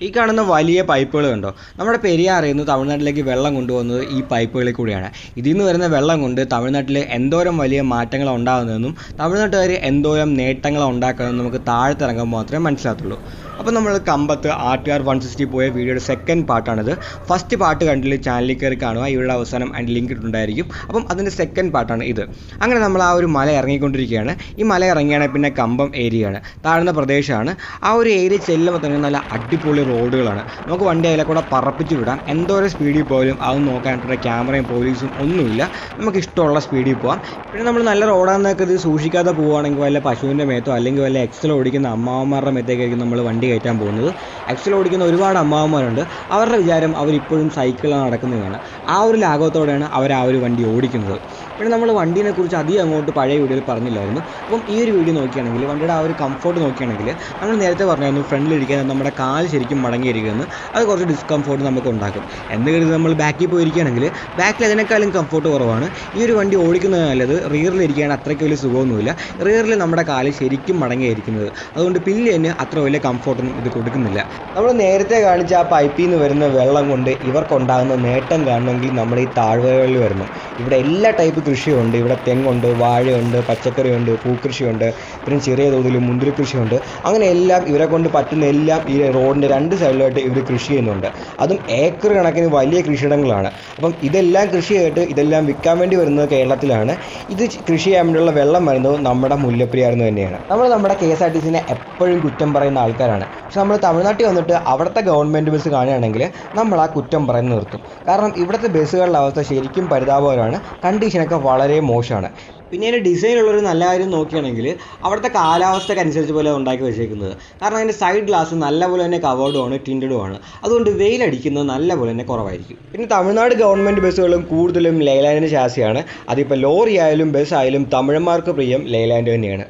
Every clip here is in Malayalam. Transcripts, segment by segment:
ഈ കാണുന്ന വലിയ പൈപ്പുകൾ കണ്ടോ? നമ്മുടെ പെരിയാറിൽ നിന്ന് തമിഴ്നാട്ടിലേക്ക് വെള്ളം കൊണ്ടുപോകുന്നത് ഈ പൈപ്പുകളിൽ കൂടിയാണ്. ഇതിൽ നിന്ന് വരുന്ന വെള്ളം കൊണ്ട് തമിഴ്നാട്ടിൽ എന്തോരം വലിയ മാറ്റങ്ങൾ ഉണ്ടാകുന്നതെന്നും തമിഴ്നാട്ടുകാർ എന്തോരം നേട്ടങ്ങൾ ഉണ്ടാക്കുന്നതെന്നും നമുക്ക് താഴത്തിറങ്ങുമ്പോൾ മാത്രമേ മനസ്സിലാകത്തുള്ളൂ. അപ്പോൾ നമ്മൾ കമ്പത്ത് R T R one sixty പോയ വീഡിയോയുടെ സെക്കൻഡ് പാർട്ടാണിത് ഫസ്റ്റ് പാർട്ട് കണ്ടില്ല? ചാനലിൽ കയറി കാണുക. ഇവിടെ അവസാനം അതിന്റെ ലിങ്ക് ഇട്ടുണ്ടായിരിക്കും അപ്പം അതിന്റെ സെക്കൻഡ് പാർട്ടാണ് ഇത്. അങ്ങനെ നമ്മൾ ആ ഒരു മല ഇറങ്ങിക്കൊണ്ടിരിക്കുകയാണ്. ഈ മല ഇറങ്ങിയാണെങ്കിൽ പിന്നെ കമ്പം ഏരിയയാണ്. താഴ്ന്ന പ്രദേശമാണ്. ആ ഒരു ഏരിയ ചെല്ലുമ്പോൾ തന്നെ നല്ല അടിപൊളി റോഡുകളാണ്. നമുക്ക് വണ്ടി അതിലെ കൂടെ പറപ്പിച്ച് വിടാം. എന്തോരം സ്പീഡിൽ പോലും അത് നോക്കാനായിട്ടുള്ള ക്യാമറയും പോലീസും ഒന്നുമില്ല. നമുക്ക് ഇഷ്ടമുള്ള സ്പീഡിൽ പോകാം പിന്നെ നമ്മൾ നല്ല റോഡാണെന്നൊക്കെ ഇത് സൂക്ഷിക്കാതെ പോവുകയാണെങ്കിൽ വല്ല പശുവിന്റെ മേത്തോ അല്ലെങ്കിൽ വല്ല എക്സൽ ഓടിക്കുന്ന അമ്മാവന്മാരുടെ മേത്തേക്കായിരിക്കും നമ്മൾ വണ്ടി കയറ്റാൻ പോകുന്നത്. എക്സൽ ഓടിക്കുന്ന ഒരുപാട് അമ്മാവന്മാരുണ്ട്. അവരുടെ വിചാരം അവരിപ്പോഴും സൈക്കിളിലാണ് നടക്കുന്നതാണ് ആ ഒരു ലാഘവത്തോടെയാണ് അവർ ആ ഒരു വണ്ടി ഓടിക്കുന്നത്. പിന്നെ നമ്മൾ വണ്ടീനെ കുറിച്ച് അധികം അങ്ങോട്ട് പഴയ വീഡിയോയിൽ പറഞ്ഞില്ലായിരുന്നു. അപ്പം ഈ ഒരു വീഡിയോ നോക്കുകയാണെങ്കിൽ വണ്ടിയുടെ ആ ഒരു കംഫോർട്ട് നോക്കുകയാണെങ്കിൽ നമ്മൾ നേരത്തെ പറഞ്ഞായിരുന്നു ഫ്രണ്ടിലിരിക്കാൻ നമ്മുടെ കാൽ ശരിക്കും മടങ്ങിയിരിക്കുന്നത് അത് കുറച്ച് ഡിസ്കംഫോർട്ട് നമുക്ക് ഉണ്ടാക്കും. എന്ന് കരുതി നമ്മൾ ബാക്കിൽ പോയിരിക്കുകയാണെങ്കിൽ ബാക്കിൽ അതിനേക്കാളും കംഫോർട്ട് കുറവാണ്. ഈ ഒരു വണ്ടി ഓടിക്കുന്നത് നല്ലത് റിയറിൽ ഇരിക്കാൻ അത്രയ്ക്ക് വലിയ സുഖമൊന്നുമില്ല. റിയറിൽ നമ്മുടെ കാൽ ശരിക്കും മടങ്ങിയിരിക്കുന്നത്. അതുകൊണ്ട് പിന്നെ തന്നെ അത്ര വലിയ കംഫോർട്ടൊന്നും ഇത് കൊടുക്കുന്നില്ല. നമ്മൾ നേരത്തെ കാണിച്ച ആ പൈപ്പിൽ നിന്ന് വരുന്ന വെള്ളം കൊണ്ട് ഇവർക്കുണ്ടാകുന്ന നേട്ടം കാണണമെങ്കിൽ നമ്മൾ ഈ താഴ്വരകളിൽ വരണം. ഇവിടെ എല്ലാ ടൈപ്പ് കൃഷിയുണ്ട്. ഇവിടെ തെങ്ങുണ്ട് വാഴയുണ്ട് പച്ചക്കറിയുണ്ട് പൂക്കൃഷിയുണ്ട് പിന്നെ ചെറിയ തോതിൽ മുന്തിരി കൃഷിയുണ്ട് അങ്ങനെ എല്ലാം ഇവരെ കൊണ്ട് പറ്റുന്ന എല്ലാം ഈ റോഡിന്റെ രണ്ട് സൈഡിലായിട്ട് ഇവർ കൃഷി ചെയ്യുന്നുണ്ട്. അതും ഏക്കർ കണക്കിന് വലിയ കൃഷിയിടങ്ങളാണ്. അപ്പം ഇതെല്ലാം കൃഷി ചെയ്തിട്ട് ഇതെല്ലാം വിൽക്കാൻ വേണ്ടി വരുന്നത് കേരളത്തിലാണ്. ഇത് കൃഷി ചെയ്യാൻ വേണ്ടിയുള്ള വെള്ളം വരുന്നത് നമ്മുടെ മുല്ലപ്പെരിയാർന്ന് തന്നെയാണ്. നമ്മൾ നമ്മുടെ കെ എസ് ആർ ടി സിനെ എപ്പോഴും കുറ്റം പറയുന്ന ആൾക്കാരാണ്. പക്ഷെ നമ്മൾ തമിഴ്നാട്ടിൽ വന്നിട്ട് അവിടുത്തെ ഗവൺമെന്റ് ബസ് കാണുകയാണെങ്കിൽ നമ്മൾ ആ കുറ്റം പറയുന്നത് നിർത്തും. കാരണം ഇവിടുത്തെ ബസ്സുകളുടെ അവസ്ഥ ശരിക്കും പരിതാപകരമാണ്. കണ്ടീഷനൊക്കെ വളരെ മോശമാണ്. പിന്നെ അതിന്റെ ഡിസൈനുള്ളൊരു നല്ല കാര്യം നോക്കുകയാണെങ്കിൽ അവിടുത്തെ കാലാവസ്ഥയ്ക്ക് അനുസരിച്ച് പോലെ ഉണ്ടാക്കി വെച്ചേക്കുന്നത്. കാരണം അതിന്റെ സൈഡ് ഗ്ലാസ് നല്ലപോലെ തന്നെ കവേർഡും ആണ് ടിന്റഡും ആണ് അതുകൊണ്ട് വെയിലടിക്കുന്നത് നല്ലപോലെ തന്നെ കുറവായിരിക്കും. പിന്നെ തമിഴ്നാട് ഗവൺമെന്റ് ബസ്സുകളും കൂടുതലും ലേലാൻഡിന്റെ ചാസിയാണ് അതിപ്പോൾ ലോറി ആയാലും ബസ് ആയാലും തമിഴന്മാർക്ക് പ്രിയം ലേലാൻഡ് തന്നെയാണ്.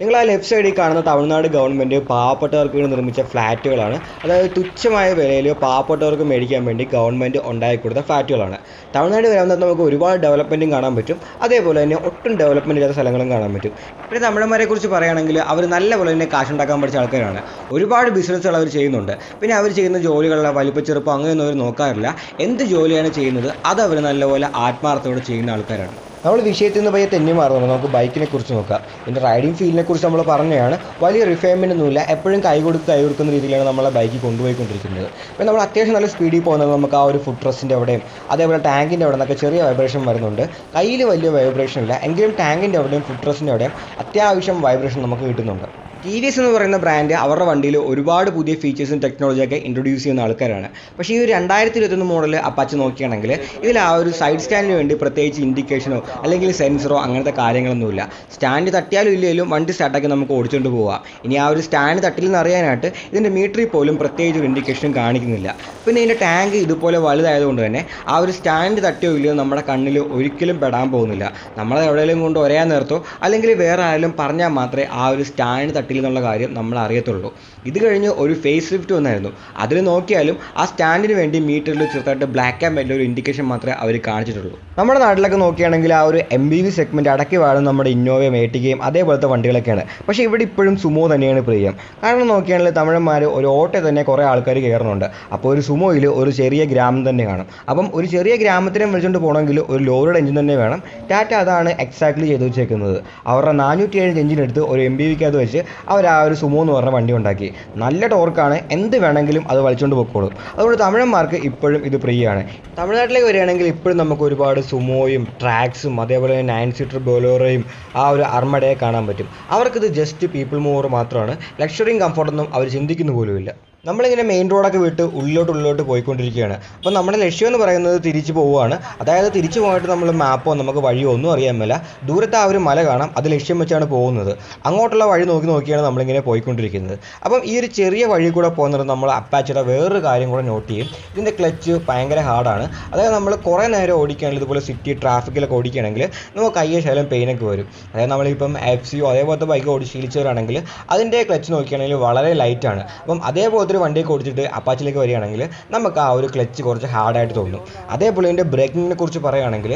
നിങ്ങൾ ആ ലെഫ്റ്റ് സൈഡിൽ കാണുന്ന തമിഴ്നാട് ഗവൺമെന്റ് പാവപ്പെട്ടവർക്ക് വേണ്ടി നിർമ്മിച്ച ഫ്ലാറ്റുകളാണ്. അതായത് തുച്ഛമായ വിലയിൽ പാവപ്പെട്ടവർക്ക് മേടിക്കാൻ വേണ്ടി ഗവൺമെന്റ് ഉണ്ടാക്കി കൊടുത്ത ഫ്ലാറ്റുകളാണ്. തമിഴ്നാട് വരാൻ നമുക്ക് ഒരുപാട് ഡെവലപ്മെന്റും കാണാൻ പറ്റും. അതേപോലെ തന്നെ ഒട്ടും ഡെവലപ്മെന്റ് ഇല്ലാത്ത സ്ഥലങ്ങളും കാണാൻ പറ്റും. പിന്നെ തമിഴന്മാരെ കുറിച്ച് പറയുകയാണെങ്കിൽ അവർ നല്ലപോലെ തന്നെ കാശുണ്ടാക്കാൻ പഠിച്ച ആൾക്കാരാണ്. ഒരുപാട് ബിസിനസ്സുകൾ അവർ ചെയ്യുന്നുണ്ട്. പിന്നെ അവർ ചെയ്യുന്ന ജോലികളുടെ വലിപ്പച്ചെറുപ്പം അങ്ങനെയൊന്നും അവർ നോക്കാറില്ല. എന്ത് ജോലിയാണ് ചെയ്യുന്നത്? അത് അവർ നല്ലപോലെ ആത്മാർത്ഥത്തോടെ ചെയ്യുന്ന ആൾക്കാരാണ്. നമ്മൾ വിഷയത്തിൽ നിന്ന് പയ്യെ തെന്നി മാറുന്നു. നമുക്ക് ബൈക്കിനെ കുറിച്ച് നോക്കാം. ഇതിന്റെ റൈഡിംഗ് ഫീലിനെ കുറിച്ച് നമ്മൾ പറഞ്ഞതാണ്. വലിയ റിഫൈൻമെന്റ് ഒന്നുമില്ല എപ്പോഴും കൈ കൊടുത്ത് കൈ കൊടുക്കുന്ന രീതിയിലാണ് നമ്മളെ ബൈക്ക് കൊണ്ടുപോയിക്കൊണ്ടിരിക്കുന്നത്. അപ്പോൾ നമ്മൾ അത്യാവശ്യം നല്ല സ്പീഡിൽ പോകുന്നത് നമുക്ക് ആ ഒരു ഫുഡ് റെസ്റ്റിന്റെ അവിടെയും അതേപോലെ ടാങ്കിന്റെ അവിടെ നിന്നൊക്കെ ചെറിയ വൈബ്രേഷൻ വരുന്നുണ്ട്. കയ്യിൽ വലിയ വൈബ്രേഷൻ ഇല്ല. എങ്കിലും ടാങ്കിന്റെ അവിടെയും ഫുഡ് റെസ്റ്റിന്റെ അവിടെയും അത്യാവശ്യം വൈബ്രേഷൻ നമുക്ക് കിട്ടുന്നുണ്ട്. ടി വി എസ് എന്ന് പറയുന്ന ബ്രാൻഡ് അവരുടെ വണ്ടിയിൽ ഒരുപാട് പുതിയ ഫീച്ചേഴ്സും ടെക്നോളജിയൊക്കെ ഇൻട്രൊഡ്യൂസ് ചെയ്യുന്ന ആൾക്കാരാണ്. പക്ഷേ ഈ ഒരു രണ്ടായിരത്തി ഇരുപത്തൊന്ന് മോഡൽ അപ്പാച്ച് നോക്കുകയാണെങ്കിൽ ഇതിൽ ആ ഒരു സൈഡ് സ്റ്റാൻഡിന് വേണ്ടി പ്രത്യേകിച്ച് ഇൻഡിക്കേഷനോ അല്ലെങ്കിൽ സെൻസറോ അങ്ങനത്തെ കാര്യങ്ങളൊന്നുമില്ല സ്റ്റാൻഡ് തട്ടിയാലും ഇല്ലെങ്കിലും വണ്ടി സ്റ്റാർട്ടാക്കി നമുക്ക് ഓടിച്ചുകൊണ്ട് പോവാം. ഇനി ആ ഒരു സ്റ്റാൻഡ് തട്ടിലെന്ന് അറിയാനായിട്ട് ഇതിന്റെ മീറ്ററിൽ പോലും പ്രത്യേകിച്ച് ഒരു ഇൻഡിക്കേഷനും കാണിക്കുന്നില്ല. പിന്നെ ഇതിന്റെ ടാങ്ക് ഇതുപോലെ വലുതായതുകൊണ്ട് തന്നെ ആ ഒരു സ്റ്റാൻഡ് തട്ടിയോ ഇല്ലയോ നമ്മുടെ കണ്ണിൽ ഒരിക്കലും പെടാൻ പോകുന്നില്ല. നമ്മളെ എവിടെയെങ്കിലും കൊണ്ട് ഒരേ നേരത്തോ അല്ലെങ്കിൽ വേറെ ആരെങ്കിലും പറഞ്ഞാൽ മാത്രമേ ആ ഒരു സ്റ്റാൻഡ് തട്ടി എന്നുള്ള കാര്യം നമ്മൾ അറിയത്തുള്ളൂ. ഇത് കഴിഞ്ഞ് ഒരു ഫേസ് ലിഫ്റ്റ് വന്നായിരുന്നു. അതിൽ നോക്കിയാലും ആ സ്റ്റാൻഡിന് വേണ്ടി മീറ്ററിൽ ചെറുതായിട്ട് ബ്ലാക്ക് ആൻഡ് വൈറ്റിൽ ഒരു ഇൻഡിക്കേഷൻ മാത്രമേ അവർ കാണിച്ചിട്ടുള്ളൂ. നമ്മുടെ നാട്ടിലൊക്കെ നോക്കുകയാണെങ്കിൽ ആ ഒരു എം ബി വി സെഗ്മെന്റ് അടക്കി വാഴുന്ന നമ്മുടെ ഇന്നോവയും ഏറ്റിക്കയും അതേപോലത്തെ വണ്ടികളൊക്കെയാണ്. പക്ഷേ ഇവിടെ ഇപ്പോഴും സുമോ തന്നെയാണ് പ്രിയം. കാരണം നോക്കിയാണെങ്കിൽ തമിഴന്മാർ ഒരു ഓട്ടോ തന്നെ കുറേ ആൾക്കാർ കയറുന്നുണ്ട്. അപ്പോൾ ഒരു സുമോയിൽ ഒരു ചെറിയ ഗ്രാമം തന്നെ കാണും. അപ്പം ഒരു ചെറിയ ഗ്രാമത്തിനെ വിളിച്ചുകൊണ്ട് പോകണമെങ്കിൽ ഒരു ലോറിയുടെ എഞ്ചിൻ തന്നെ വേണം. ടാറ്റ അതാണ് എക്സാക്ട്ലി ചെയ്തു വെച്ചേക്കുന്നത് അവരുടെ നാനൂറ്റി ഏഴ് എഞ്ചിൻ എടുത്ത് ഒരു എം ബി വിക്കകത്ത് വെച്ച് അവർ ആ ഒരു സുമോ എന്ന് പറഞ്ഞ വണ്ടി ഉണ്ടാക്കി. നല്ല ടോർക്കാണ്. എന്ത് വേണമെങ്കിലും അത് വലിച്ചുകൊണ്ട് പൊക്കോളും. അതുകൊണ്ട് തമിഴന്മാർക്ക് ഇപ്പോഴും ഇത് പ്രിയമാണ് തമിഴ്നാട്ടിലേക്ക് വരികയാണെങ്കിൽ ഇപ്പോഴും നമുക്ക് ഒരുപാട് സുമോയും ട്രാക്സും അതേപോലെ തന്നെ നയൻ സീറ്റർ ബോലോറയും ആ ഒരു അർമഡയെ കാണാൻ പറ്റും. അവർക്കിത് ജസ്റ്റ് പീപ്പിൾ മൂവർ മാത്രമാണ്. ലക്ഷറിയും കംഫർട്ടൊന്നും അവർ ചിന്തിക്കുന്നു പോലുമില്ല. നമ്മളിങ്ങനെ മെയിൻ റോഡൊക്കെ വിട്ട് ഉള്ളിലോട്ട് ഉള്ളിലോട്ട് പോയിക്കൊണ്ടിരിക്കുകയാണ്. അപ്പോൾ നമ്മുടെ ലക്ഷ്യം എന്ന് പറയുന്നത് തിരിച്ചു പോവുകയാണ്. അതായത് തിരിച്ചു പോയിട്ട് നമ്മൾ മാപ്പോ നമുക്ക് വഴിയോ ഒന്നും അറിയാൻ മേല. ദൂരത്ത് ആ ഒരു മല കാണാം. അത് ലക്ഷ്യം വെച്ചാണ് പോകുന്നത്. അങ്ങോട്ടുള്ള വഴി നോക്കി നോക്കിയാണ് നമ്മളിങ്ങനെ പോയിക്കൊണ്ടിരിക്കുന്നത്. അപ്പം ഈ ഒരു ചെറിയ വഴി കൂടെ പോകുന്നത് നമ്മൾ അപ്പാച്ചിയുടെ വേറൊരു കാര്യം കൂടെ നോട്ട് ചെയ്യും. ഇതിന്റെ ക്ലച്ച് ഭയങ്കര ഹാർഡാണ് അതായത് നമ്മൾ കുറേ നേരം ഓടിക്കുകയാണെങ്കിൽ ഇതുപോലെ സിറ്റി ട്രാഫിക്കിലൊക്കെ ഓടിക്കുകയാണെങ്കിൽ നമുക്ക് കയ്യെ ശകലം പെയിനൊക്കെ വരും. അതായത് നമ്മളിപ്പം എഫ് സിയോ അതേപോലത്തെ ബൈക്ക് ഓടി ശീലിച്ചവരാണെങ്കിൽ അതിന്റെ ക്ലച്ച് നോക്കിയാണെങ്കിൽ വളരെ ലൈറ്റാണ് അപ്പം അതേപോലെ പോലത്തെ ഒരു വണ്ടിയൊക്കെ ഓടിച്ചിട്ട് അപ്പാച്ചിലേക്ക് വരികയാണെങ്കിൽ നമുക്ക് ആ ഒരു ക്ലച്ച് കുറച്ച് ഹാർഡായിട്ട് തോന്നും. അതേപോലെ ഇതിന്റെ ബ്രേക്കിങ്ങിനെ കുറിച്ച് പറയുകയാണെങ്കിൽ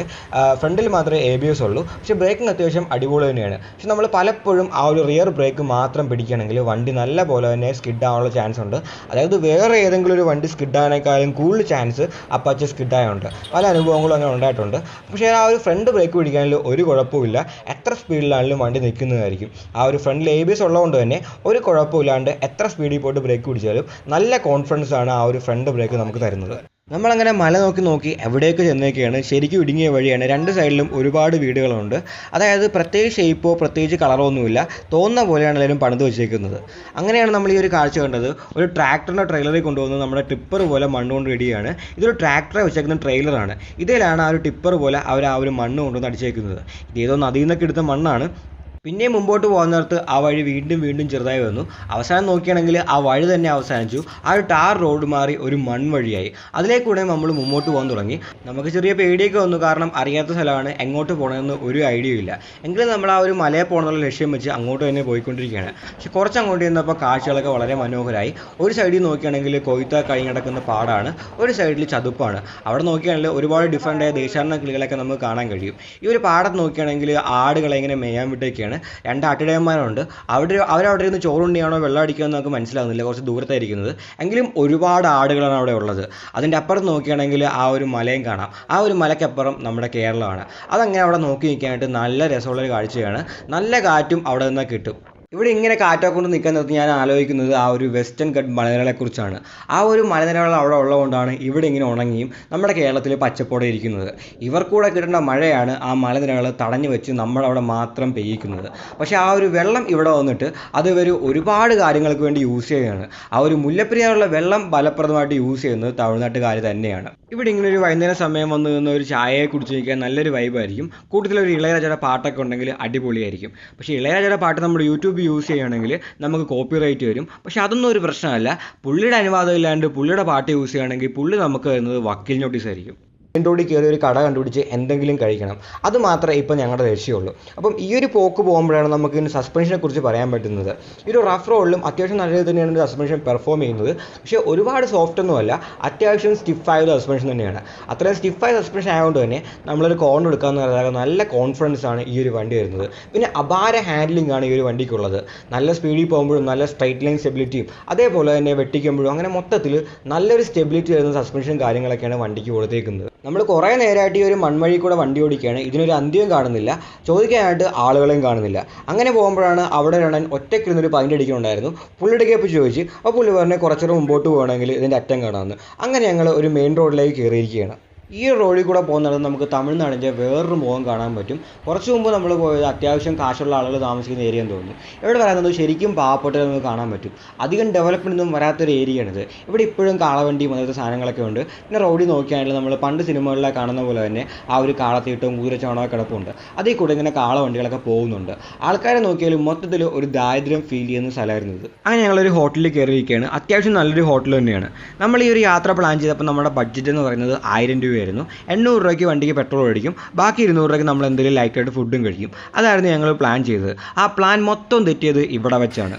ഫ്രണ്ടിൽ മാത്രമേ എ ബി എസ് ഉള്ളൂ. പക്ഷേ ബ്രേക്കിംഗ് അത്യാവശ്യം അടിപൊളി തന്നെയാണ്. പക്ഷെ നമ്മൾ പലപ്പോഴും ആ ഒരു റിയർ ബ്രേക്ക് മാത്രം പിടിക്കുകയാണെങ്കിൽ വണ്ടി നല്ല പോലെ തന്നെ സ്കിഡ് ആവാനുള്ള ചാൻസ് ഉണ്ട്. അതായത് വേറെ ഏതെങ്കിലും ഒരു വണ്ടി സ്കിഡ് ആവാനേക്കാളും കൂടുതൽ ചാൻസ് അപ്പാച്ച സ്കിഡ് ആയതുകൊണ്ട് പല അനുഭവങ്ങളും അങ്ങനെ ഉണ്ടായിട്ടുണ്ട്. പക്ഷേ ആ ഒരു ഫ്രണ്ട് ബ്രേക്ക് പിടിക്കാനിൽ ഒരു കുഴപ്പമില്ല എത്ര സ്പീഡിലാണെങ്കിലും വണ്ടി നിൽക്കുന്നതായിരിക്കും. ആ ഒരു ഫ്രണ്ടിൽ എ ബി എസ് ഉള്ളതുകൊണ്ട് തന്നെ ഒരു കുഴപ്പമില്ലാണ്ട് എത്ര സ്പീഡിൽ പോയിട്ട് ബ്രേക്ക് പിടിച്ചാലും നല്ല കോൺഫിഡൻസ് ആണ് ആ ഒരു ഫ്രണ്ട് ബ്രേക്ക് നമുക്ക് തരുന്നത്. നമ്മളങ്ങനെ മല നോക്കി നോക്കി എവിടേക്ക് ചെന്നേക്കാണ് ശരിക്കും ഇടുങ്ങിയ വഴിയാണ് രണ്ട് സൈഡിലും ഒരുപാട് വീടുകളുണ്ട്. അതായത് പ്രത്യേക ഷേപ്പോ പ്രത്യേകിച്ച് കളറോ ഒന്നുമില്ല. തോന്നുന്ന പോലെയാണ് എല്ലാവരും പണിത് വെച്ചേക്കുന്നത്. അങ്ങനെയാണ് നമ്മൾ ഈ ഒരു കാഴ്ച കണ്ടത്. ഒരു ട്രാക്ടറിന്റെ ട്രെയിലറിൽ കൊണ്ടുവന്ന് നമ്മുടെ ടിപ്പർ പോലെ മണ്ണ് കൊണ്ട് റെഡിയാണ് ഇതൊരു ട്രാക്ടറെ വെച്ചേക്കുന്ന ട്രെയിലറാണ് ഇതിലാണ് ആ ഒരു ടിപ്പർ പോലെ അവർ ആ ഒരു മണ്ണ് കൊണ്ടുവന്ന് അടിച്ചേക്കുന്നത്. ഇത് ഏതോ നദിയിൽ നിന്നൊക്കെ എടുത്ത മണ്ണാണ്. പിന്നെയും മുമ്പോട്ട് പോകുന്നിടത്ത് ആ വഴി വീണ്ടും വീണ്ടും ചെറുതായി വന്നു. അവസാനം നോക്കിയാണെങ്കിൽ ആ വഴി തന്നെ അവസാനിച്ചു. ആ ഒരു ടാർ റോഡ് മാറി ഒരു മൺവഴിയായി. അതിലേക്കൂടെ നമ്മൾ മുമ്പോട്ട് പോകാൻ തുടങ്ങി. നമുക്ക് ചെറിയ പേടിയൊക്കെ വന്നു. കാരണം അറിയാത്ത സ്ഥലമാണ് എങ്ങോട്ട് പോകണമെന്ന് ഒരു ഐഡിയ ഇല്ല. എങ്കിലും നമ്മൾ ആ ഒരു മലയെ പോകണമെന്നുള്ള ലക്ഷ്യം വെച്ച് അങ്ങോട്ട് തന്നെ പോയിക്കൊണ്ടിരിക്കുകയാണ്. പക്ഷെ കുറച്ച് അങ്ങോട്ട് ചെന്നപ്പോൾ കാഴ്ചകളൊക്കെ വളരെ മനോഹരമായി ഒരു സൈഡിൽ നോക്കുകയാണെങ്കിൽ കൊയ്ത്ത കഴിഞ്ഞ് കിടക്കുന്ന പാടാണ്. ഒരു സൈഡിൽ ചതുപ്പാണ്. അവിടെ നോക്കിയാണെങ്കിൽ ഒരുപാട് ഡിഫറന്റ് ആയ ദേശാടന കിളികളൊക്കെ നമുക്ക് കാണാൻ കഴിയും. ഈ ഒരു പാടത്ത് നോക്കുകയാണെങ്കിൽ ആടുകളെ ഇങ്ങനെ മേയാൻ വിട്ടേക്കാണ് രണ്ട് ആട്ടിടയന്മാരുണ്ട്. അവിടെ അവരവിടെ ഇരുന്ന് ചോറുണ്ടിയാണോ വെള്ളം അടിക്കുകയോ എന്ന് നമുക്ക് മനസ്സിലാകുന്നില്ല. കുറച്ച് ദൂരത്തായിരിക്കുന്നത് എങ്കിലും ഒരുപാട് ആടുകളാണ് അവിടെ ഉള്ളത്. അതിന്റെ അപ്പുറത്ത് നോക്കുകയാണെങ്കിൽ ആ ഒരു മലയും കാണാം. ആ ഒരു മലയ്ക്കപ്പുറം നമ്മുടെ കേരളമാണ്. അതങ്ങനെ അവിടെ നോക്കി നിൽക്കാനായിട്ട് നല്ല രസമുള്ളൊരു കാഴ്ചയാണ്. നല്ല കാറ്റും അവിടെ നിന്ന് കിട്ടും. ഇവിടെ ഇങ്ങനെ കാറ്റൊക്കെ നിൽക്കാൻ നിർത്തി ഞാൻ ആലോചിക്കുന്നത് ആ ഒരു വെസ്റ്റേൺ ഘട്ട് മലനിരകളെക്കുറിച്ചാണ് ആ ഒരു മലനിരകൾ അവിടെ ഉള്ളതുകൊണ്ടാണ് ഇവിടെ ഇങ്ങനെ ഉണങ്ങിയും നമ്മുടെ കേരളത്തിൽ പച്ചപ്പോടെ ഇരിക്കുന്നത്. ഇവർക്കൂടെ കിട്ടേണ്ട മഴയാണ് ആ മലനിരകൾ തടഞ്ഞു വെച്ച് നമ്മളവിടെ മാത്രം പെയ്യിക്കുന്നത്. പക്ഷേ ആ ഒരു വെള്ളം ഇവിടെ വന്നിട്ട് അത് ഇവർ ഒരുപാട് കാര്യങ്ങൾക്ക് വേണ്ടി യൂസ് ചെയ്യുകയാണ്. ആ ഒരു മുല്ലപ്പെരിയാറുള്ള വെള്ളം ഫലപ്രദമായിട്ട് യൂസ് ചെയ്യുന്നത് തമിഴ്നാട്ടുകാർ തന്നെയാണ്. ഇവിടെ ഇങ്ങനെ ഒരു വൈകുന്നേരം സമയം വന്നു നിന്ന് ഒരു ചായയെ കുടിച്ച് നിൽക്കാൻ നല്ലൊരു വൈബായിരിക്കും കൂട്ടത്തിലൊരു ഇളയരാജയുടെ പാട്ടൊക്കെ ഉണ്ടെങ്കിൽ അടിപൊളിയായിരിക്കും. പക്ഷേ ഇളയരാജയുടെ പാട്ട് നമ്മുടെ യൂട്യൂബ് യൂസ് ചെയ്യുകയാണെങ്കിൽ നമുക്ക് കോപ്പി റൈറ്റ് വരും. പക്ഷെ അതൊന്നും ഒരു പ്രശ്നമല്ല. പുള്ളിയുടെ അനുവാദം ഇല്ലാണ്ട് പുള്ളിയുടെ പാട്ട് യൂസ് ചെയ്യുകയാണെങ്കിൽ പുള്ളി നമുക്ക് തരുന്നത് വക്കീൽ നോട്ടീസ് ആയിരിക്കും റോഡിൽ കയറി ഒരു കട കണ്ടുപിടിച്ച് എന്തെങ്കിലും കഴിക്കണം. അത് മാത്രമേ ഇപ്പം ഞങ്ങളുടെ ലക്ഷ്യമുള്ളൂ അപ്പം ഈ ഒരു പോക്ക് പോകുമ്പോഴാണ് നമുക്ക് ഇതിന് സസ്പെൻഷനെ കുറിച്ച് പറയാൻ പറ്റുന്നത്. ഈ ഒരു റഫ് റോളിലും അത്യാവശ്യം നല്ല രീതിയിൽ തന്നെയാണ് സസ്പെൻഷൻ പെർഫോം ചെയ്യുന്നത്. പക്ഷേ ഒരുപാട് സോഫ്റ്റ് ഒന്നുമല്ല അത്യാവശ്യം സ്റ്റിഫായ ഒരു സസ്പെൻഷൻ തന്നെയാണ്. അത്രയും സ്റ്റിഫായ സസ്പെൻഷൻ ആയതുകൊണ്ട് തന്നെ നമ്മളൊരു കോൺ എടുക്കാമെന്ന് പറഞ്ഞാൽ നല്ല കോൺഫിഡൻസ് ആണ് ഈ ഒരു വണ്ടി വരുന്നത്. പിന്നെ അപാര ഹാൻഡ്ലിംഗ് ആണ് ഈ ഒരു വണ്ടിക്കുള്ളത്. നല്ല സ്പീഡിൽ പോകുമ്പോഴും നല്ല സ്ട്രൈറ്റ് ലൈൻ സ്റ്റെബിലിറ്റിയും അതേപോലെ തന്നെ വെട്ടിക്കുമ്പോഴും അങ്ങനെ മൊത്തത്തിൽ നല്ലൊരു സ്റ്റെബിലിറ്റി വരുന്ന സസ്പെൻഷൻ കാര്യങ്ങളൊക്കെയാണ് വണ്ടിക്ക് കൊടുത്തേക്കുന്നത്. നമ്മൾ കുറേ നേരമായിട്ട് ഈ ഒരു മൺവഴി കൂടെ വണ്ടി ഓടിക്കുകയാണ്. ഇതിനൊരു അന്ത്യവും കാണുന്നില്ല. ചോദിക്കാനായിട്ട് ആളുകളെയും കാണുന്നില്ല. അങ്ങനെ പോകുമ്പോഴാണ് അവിടെ ഒരെണ്ണൻ ഒറ്റയ്ക്കിരുന്നൊരു പൈന്റ് അടിക്കുന്നുണ്ടായിരുന്നു പുള്ളിയുടെ കേപ്പ് ചോദിച്ച് അപ്പോൾ പുള്ളി പറഞ്ഞ് കുറച്ചുകൂടെ മുമ്പോട്ട് പോകണമെങ്കിൽ ഇതിന്റെ അറ്റം കാണാമെന്ന്. അങ്ങനെ ഞങ്ങൾ ഒരു മെയിൻ റോഡിലേക്ക് കയറിയിരിക്കുകയാണ്. ഈ റോഡിൽ കൂടെ പോകുന്നത് നമുക്ക് തമിഴ്നാടിന്റെ വേറൊരു മുഖം കാണാൻ പറ്റും. കുറച്ച് മുമ്പ് നമ്മൾ പോയത് അത്യാവശ്യം കാശുള്ള ആളുകൾ താമസിക്കുന്ന ഏരിയ എന്ന് തോന്നുന്നു. ഇവിടെ പറയുന്നത് ശരിക്കും പാവപ്പെട്ടത് നമുക്ക് കാണാൻ പറ്റും. അധികം ഡെവലപ്മെന്റ് ഒന്നും വരാത്തൊരു ഏരിയയാണിത് ഇവിടെ ഇപ്പോഴും കാളവണ്ടിയും അങ്ങനത്തെ സാധനങ്ങളൊക്കെ ഉണ്ട്. പിന്നെ റോഡിൽ നോക്കിയാണെങ്കിൽ നമ്മൾ പണ്ട് സിനിമകളിലെ കാണുന്ന പോലെ തന്നെ ആ ഒരു കാളത്തീട്ടവും കുതിരച്ചാണോ കിടപ്പുണ്ട്. അതിൽ കൂടെ ഇങ്ങനെ കാളവണ്ടികളൊക്കെ പോകുന്നുണ്ട്. ആൾക്കാരെ നോക്കിയാലും മൊത്തത്തിൽ ഒരു ദാരിദ്ര്യം ഫീൽ ചെയ്യുന്ന സ്ഥലമായിരുന്നു ഇത്. അങ്ങനെ ഞങ്ങളൊരു ഹോട്ടലിൽ കയറിയിരിക്കുകയാണ്. അത്യാവശ്യം നല്ലൊരു ഹോട്ടൽ തന്നെയാണ്. നമ്മൾ ഈ ഒരു യാത്ര പ്ലാൻ ചെയ്തപ്പോൾ നമ്മുടെ ബഡ്ജറ്റ് എന്ന് പറയുന്നത് ആയിരം രൂപയായിരുന്നു എണ്ണൂറ് രൂപയ്ക്ക് വണ്ടിക്ക് പെട്രോൾ അടിക്കും ബാക്കി ഇരുന്നൂറ് രൂപയ്ക്ക് നമ്മൾ എന്തെങ്കിലും ലൈറ്റായിട്ട് ഫുഡും കഴിക്കും. അതായിരുന്നു ഞങ്ങൾ പ്ലാൻ ചെയ്തത്. ആ പ്ലാൻ മൊത്തം തെറ്റിയത് ഇവിടെ വെച്ചാണ്.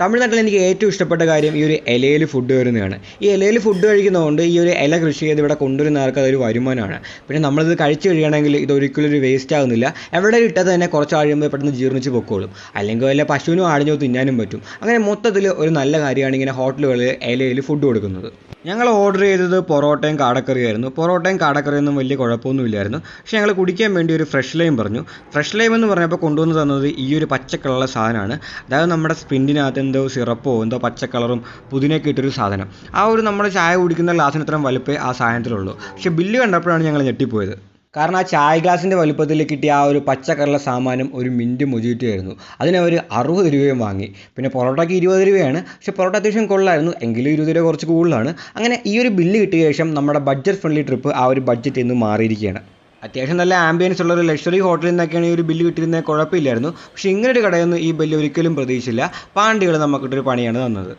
തമിഴ്നാട്ടിൽ എനിക്ക് ഏറ്റവും ഇഷ്ടപ്പെട്ട കാര്യം ഈ ഒരു ഇലയിൽ ഫുഡ് വരുന്നതാണ്. ഈ ഇലയിൽ ഫുഡ് കഴിക്കുന്നതുകൊണ്ട് ഈ ഒരു ഇല കൃഷി ചെയ്ത് ഇവിടെ കൊണ്ടുവരുന്നവർക്ക് അതൊരു വരുമാനമാണ്. പിന്നെ നമ്മളിത് കഴിച്ചു കഴിയണമെങ്കിൽ ഇത് ഒരിക്കലും ഒരു വേസ്റ്റ് ആകുന്നില്ല എവിടെ ഇട്ടത് തന്നെ കുറച്ച് കഴിയുമ്പോൾ പെട്ടെന്ന് ജീർണിച്ച് പൊക്കോളും. അല്ലെങ്കിൽ വല്ല പശുവിനും ആടിഞ്ഞോ തിന്നാനും പറ്റും. അങ്ങനെ മൊത്തത്തിൽ ഒരു നല്ല കാര്യമാണ് ഇങ്ങനെ ഹോട്ടലുകളിൽ ഇലയിൽ ഫുഡ് കൊടുക്കുന്നത്. ഞങ്ങൾ ഓർഡർ ചെയ്തത് പൊറോട്ടയും കാടക്കറിയായിരുന്നു പൊറോട്ടയും കാടക്കറിയൊന്നും വലിയ കുഴപ്പമൊന്നുമില്ലായിരുന്നു. പക്ഷേ ഞങ്ങൾ കുടിക്കാൻ വേണ്ടി ഒരു ഫ്രഷ് ലൈം പറഞ്ഞു. ഫ്രഷ് ലൈം എന്ന് പറഞ്ഞപ്പോൾ കൊണ്ടുവന്ന് തന്നത് ഈ ഒരു പച്ചക്കളറുള്ള സാധനമാണ്. അതായത് നമ്മുടെ സ്പിൻഡിനകത്ത് എന്തോ സിറപ്പോ എന്തോ പച്ചക്കളറും പുതിനൊക്കെ ഇട്ടൊരു സാധനം. ആ ഒരു നമ്മുടെ ചായ കുടിക്കുന്ന ഗ്ലാസ്സിന് ഇത്രയും വലുപ്പേ ആ സാധനത്തിലുള്ളൂ. പക്ഷേ ബില്ല് കണ്ടപ്പോഴാണ് ഞങ്ങൾ ഞെട്ടിപ്പോയത്. കാരണം ആ ചായ ഗ്ലാസിന്റെ വലുപ്പത്തിൽ കിട്ടിയ ആ ഒരു പച്ച കളറിലെ സാമാനം ഒരു മിന്റ് മൊജിറ്റോ ആയിരുന്നു അതിന് അവർ അറുപത് രൂപയും വാങ്ങി. പിന്നെ പൊറോട്ടയ്ക്ക് ഇരുപത് രൂപയാണ്. പക്ഷെ പൊറോട്ട അത്യാവശ്യം കൊള്ളായിരുന്നു. എങ്കിലും ഇരുപത് രൂപ കുറച്ച് കൂടുതലാണ്. അങ്ങനെ ഈ ഒരു ബില്ല് കിട്ടിയ ശേഷം നമ്മുടെ ബഡ്ജറ്റ് ഫ്രണ്ട്ലി ട്രിപ്പ് ആ ഒരു ബഡ്ജറ്റ് ഇന്ന് മാറിയിരിക്കുകയാണ്. അത്യാവശ്യം നല്ല ആംബിയൻസ് ഉള്ള ഒരു ലക്ഷറി ഹോട്ടലിൽ നിന്നൊക്കെയാണ് ഈ ഒരു ബില്ല് കിട്ടിയിരുന്നത്. കുഴപ്പമില്ലായിരുന്നു. പക്ഷേ ഇങ്ങനൊരു കടയൊന്നും ഈ ബില്ല് ഒരിക്കലും പ്രതീക്ഷിച്ചില്ല. പാണ്ടികൾ നമുക്കിട്ടൊരു പണിയാണ് തന്നത്.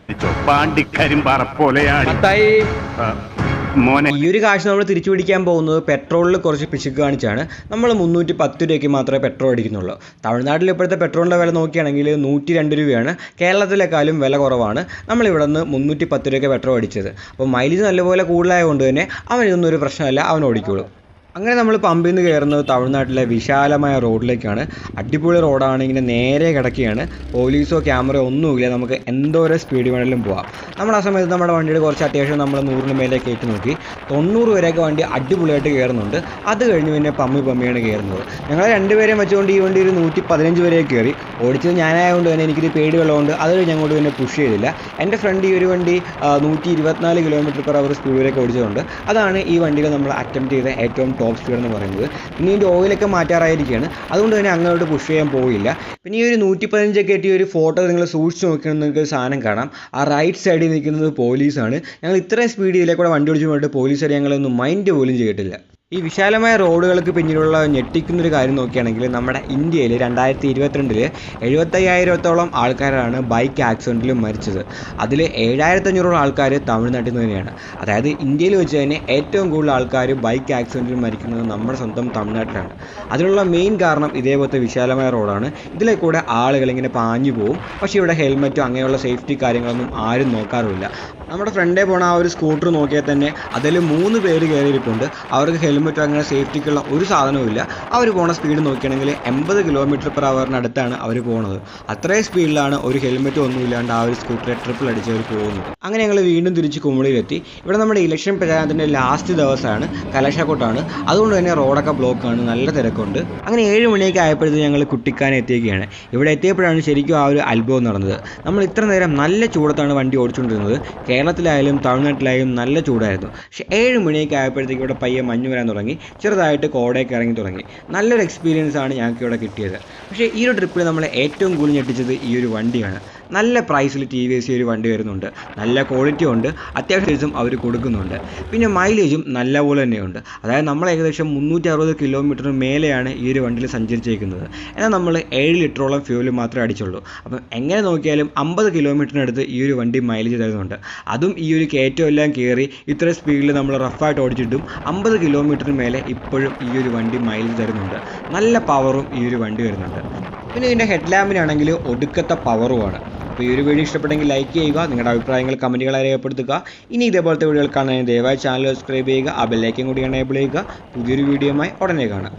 പാണ്ടിക്കരിമ്പാറ പോലെയാണ്. മോനെ. ഈ ഒരു കാശ് നമ്മൾ തിരിച്ചു പിടിക്കാൻ പോകുന്നത് പെട്രോളിൽ കുറച്ച് പിശുക്ക് കാണിച്ചാണ്. നമ്മൾ മുന്നൂറ്റി പത്ത് രൂപയ്ക്ക് മാത്രമേ പെട്രോൾ അടിക്കുന്നുള്ളൂ. തമിഴ്നാട്ടിൽ ഇപ്പോഴത്തെ പെട്രോളിന്റെ വില നോക്കുകയാണെങ്കിൽ നൂറ്റി രണ്ട് രൂപയാണ്. കേരളത്തിലേക്കാളും വില കുറവാണ്. നമ്മൾ ഇവിടെ നിന്ന് മുന്നൂറ്റി പത്ത് രൂപയ്ക്ക് പെട്രോൾ അടിച്ചത്. അപ്പോൾ മൈലേജ് നല്ലപോലെ കൂടുതലായതുകൊണ്ട് തന്നെ അവൻ ഇതൊന്നും ഒരു പ്രശ്നമല്ല. അവൻ ഓടിക്കോളും. അങ്ങനെ നമ്മൾ പമ്പിൽ നിന്ന് കയറുന്നത് തമിഴ്നാട്ടിലെ വിശാലമായ റോഡിലേക്കാണ്. അടിപൊളി റോഡാണ് ഇങ്ങനെ നേരെ കിടക്കുകയാണ്. പോലീസോ ക്യാമറയോ ഒന്നുമില്ല. നമുക്ക് എന്തോരം സ്പീഡ് വേണമെങ്കിലും പോവാം. നമ്മൾ ആ സമയത്ത് നമ്മുടെ വണ്ടിയുടെ കുറച്ച് അത്യാവശ്യം നമ്മൾ നൂറിന് മേലെ കയറ്റി നോക്കി. തൊണ്ണൂറ് വരെയൊക്കെ വണ്ടി അടിപൊളിയായിട്ട് കയറുന്നുണ്ട്. അത് കഴിഞ്ഞ് പിന്നെ പമ്മി പമ്മിയാണ് കയറുന്നത്. ഞങ്ങൾ രണ്ടുപേരെയും വെച്ചുകൊണ്ട് ഈ വണ്ടി ഒരു നൂറ്റി പതിനഞ്ച് വരെ കയറി. ഓടിച്ചത് ഞാനായതുകൊണ്ട് തന്നെ പേടി വെള്ളമുണ്ട് അത് കഴിഞ്ഞ് അങ്ങോട്ട് പിന്നെ പുഷ് ചെയ്തില്ല. എന്റെ ഫ്രണ്ട് ഈ ഒരു വണ്ടി നൂറ്റി ഇരുപത്തിനാല് കിലോമീറ്റർ പെർ അവർ സ്പീഡ് വരെയൊക്കെ ഓടിച്ചതുകൊണ്ട് അതാണ് ഈ വണ്ടിയിൽ നമ്മൾ അറ്റംപ്റ്റ് ചെയ്ത ഏറ്റവും ടോപ്പ് സ്പീഡ് എന്ന് പറയുന്നത്. പിന്നെ ഇതിന്റെ ഓയിലൊക്കെ മാറ്റാറായിരിക്കുകയാണ് അതുകൊണ്ട് തന്നെ അങ്ങോട്ട് പുഷ് ചെയ്യാൻ പോയില്ല പിന്നെ ഈ ഒരു നൂറ്റി പതിനഞ്ചൊക്കെ എത്തിയ ഒരു ഫോട്ടോ നിങ്ങൾ സൂക്ഷിച്ച് നോക്കിയാൽ നിങ്ങൾക്ക് സാധനം കാണാം. ആ റൈറ്റ് സൈഡിൽ നിൽക്കുന്നത് പോലീസാണ് ഞങ്ങൾ ഇത്രയും സ്പീഡ് ഇതിലേക്കൂടെ വണ്ടി ഓടിച്ചു പോയിട്ട് പോലീസുകാർ ഞങ്ങളൊന്നും മൈൻഡ് പോലും ചെയ്തിട്ടില്ല. ഈ വിശാലമായ റോഡുകൾക്ക് പിന്നിലുള്ള ഞെട്ടിക്കുന്നൊരു കാര്യം നോക്കുകയാണെങ്കിൽ നമ്മുടെ ഇന്ത്യയിൽ രണ്ടായിരത്തി ഇരുപത്തിരണ്ടിൽ എഴുപത്തയ്യായിരത്തോളം ആൾക്കാരാണ് ബൈക്ക് ആക്സിഡന്റിൽ മരിച്ചത്. അതിൽ ഏഴായിരത്തഞ്ഞൂറോളം ആൾക്കാർ തമിഴ്നാട്ടിൽ നിന്ന് തന്നെയാണ്. അതായത് ഇന്ത്യയിൽ വെച്ച് തന്നെ ഏറ്റവും കൂടുതൽ ആൾക്കാർ ബൈക്ക് ആക്സിഡന്റിൽ മരിക്കുന്നത് നമ്മുടെ സ്വന്തം തമിഴ്നാട്ടിലാണ്. അതിനുള്ള മെയിൻ കാരണം ഇതേപോലത്തെ വിശാലമായ റോഡാണ്. ഇതിലെ കൂടെ ആളുകൾ ഇങ്ങനെ പാഞ്ഞു പോകും പക്ഷേ ഇവിടെ ഹെൽമെറ്റോ അങ്ങനെയുള്ള സേഫ്റ്റി കാര്യങ്ങളൊന്നും ആരും നോക്കാറുമില്ല. നമ്മുടെ ഫ്രണ്ടേ പോണ ആ ഒരു സ്കൂട്ടർ നോക്കിയാൽ തന്നെ അതിൽ മൂന്ന് പേര് കയറിയിട്ടുണ്ട്. അവർക്ക് ഹെൽമെറ്റോ അങ്ങനെ സേഫ്റ്റിക്കുള്ള ഒരു സാധനവും ഇല്ല. അവർ പോണ സ്പീഡ് നോക്കുകയാണെങ്കിൽ എൺപത് കിലോമീറ്റർ പെർ അവറിനടുത്താണ് അവർ പോണത്. അത്രയും സ്പീഡിലാണ് ഒരു ഹെൽമെറ്റ് ഒന്നും ഇല്ലാണ്ട് ആ ഒരു സ്കൂട്ടറെ ട്രിപ്പിൾ അടിച്ച് അവർ പോകുന്നത്. അങ്ങനെ ഞങ്ങൾ വീണ്ടും തിരിച്ച് കുമളിയിലെത്തി. ഇവിടെ നമ്മുടെ ഇലക്ഷൻ പ്രചാരണത്തിന്റെ ലാസ്റ്റ് ദിവസമാണ്. കലശക്കൊട്ടാണ്. അതുകൊണ്ട് തന്നെ റോഡൊക്കെ ബ്ലോക്കാണ് നല്ല തിരക്കുണ്ട്. അങ്ങനെ ഏഴ് മണിയൊക്കെ ആയപ്പോഴത്തേക്ക് ഞങ്ങൾ കുട്ടിക്കാനെ എത്തിയൊക്കെയാണ് ഇവിടെ എത്തിയപ്പോഴാണ് ശരിക്കും ആ ഒരു അത്ഭുതം നടന്നത്. നമ്മൾ ഇത്ര നേരം നല്ല ചൂടത്താണ് വണ്ടി ഓടിച്ചുകൊണ്ടിരുന്നത്. കേരളത്തിലായാലും തമിഴ്നാട്ടിലായാലും നല്ല ചൂടായിരുന്നു. പക്ഷേ ഏഴ് മണിയൊക്കെ ആയപ്പോഴത്തേക്ക് ഇവിടെ പയ്യെ മഞ്ഞ് വരാൻ തുടങ്ങി. ചെറുതായിട്ട് കോടയൊക്കെ ഇറങ്ങി തുടങ്ങി. നല്ലൊരു എക്സ്പീരിയൻസ് ആണ് ഞങ്ങൾക്ക് ഇവിടെ കിട്ടിയത്. പക്ഷേ ഈ ഒരു ട്രിപ്പിൽ നമ്മളെ ഏറ്റവും കൂടുതൽ ഞെട്ടിച്ചത് ഈ ഒരു വണ്ടിയാണ്. നല്ല പ്രൈസിൽ ടി വി എസ് ഒരു വണ്ടി വരുന്നുണ്ട്. നല്ല ക്വാളിറ്റി ഉണ്ട്. അത്യാവശ്യം അവർ കൊടുക്കുന്നുണ്ട്. പിന്നെ മൈലേജും നല്ല പോലെ തന്നെയുണ്ട്. അതായത് നമ്മൾ ഏകദേശം മുന്നൂറ്റി അറുപത് കിലോമീറ്റർ മേലെയാണ് ഈ ഒരു വണ്ടിയിൽ സഞ്ചരിച്ചേക്കുന്നത്. എന്നാൽ നമ്മൾ ഏഴ് ലിറ്ററോളം ഫ്യൂൽ മാത്രമേ അടിച്ചുള്ളൂ. അപ്പം എങ്ങനെ നോക്കിയാലും അമ്പത് കിലോമീറ്ററിനടുത്ത് ഈ ഒരു വണ്ടി മൈലേജ് തരുന്നുണ്ട്. അതും ഈ ഒരു കയറ്റം എല്ലാം കയറി ഇത്ര സ്പീഡിൽ നമ്മൾ റഫായിട്ട് ഓടിച്ചിട്ടും അമ്പത് കിലോമീറ്ററിന് മേലെ ഇപ്പോഴും ഈ ഒരു വണ്ടി മൈലേജ് തരുന്നുണ്ട്. നല്ല പവറും ഈ ഒരു വണ്ടി വരുന്നുണ്ട് പിന്നെ ഇതിന്റെ ഹെഡ് ലാമ്പിനാണെങ്കിൽ ഒടുക്കത്തെ പവറുമാണ് അപ്പോൾ ഈ ഒരു വീഡിയോ ഇഷ്ടപ്പെട്ടെങ്കിൽ ലൈക്ക് ചെയ്യുക നിങ്ങളുടെ അഭിപ്രായങ്ങൾ കമന്റുകളായി രേഖപ്പെടുത്തുക. ഇനി ഇതേപോലത്തെ വീഡിയോകൾ കാണാൻ ദയവായി ചാനൽ സബ്സ്ക്രൈബ് ചെയ്യുക ആ ബെല്ലൈക്കും കൂടി എനേബിൾ ചെയ്യുക. പുതിയൊരു വീഡിയോയുമായി ഉടനെ കാണാം.